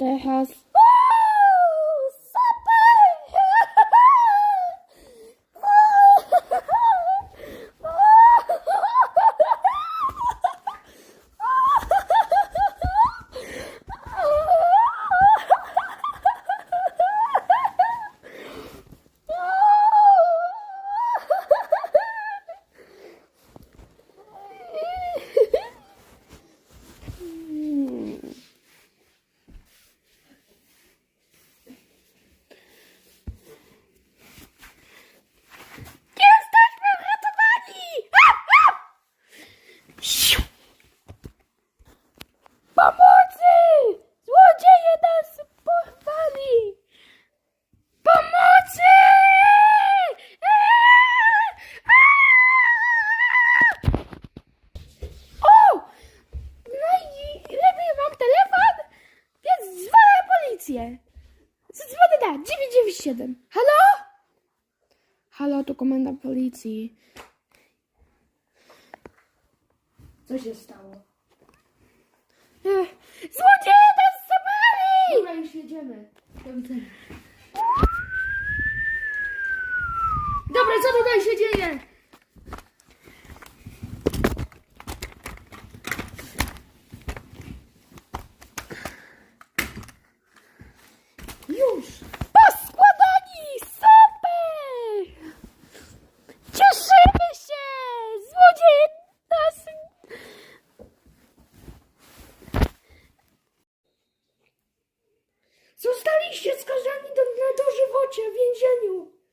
der has policję. Zadzwonię na 997. Halo? Halo, tu komenda policji. Co się stało? Ech, Złodzieje nas zabrali! Dobra, już jedziemy. Do widzenia. Dobra, co tutaj się dzieje? Już! Poskładani! Super! Cieszymy się! Złodzieje nas... Zostaliście skazani do, na dożywocie w więzieniu!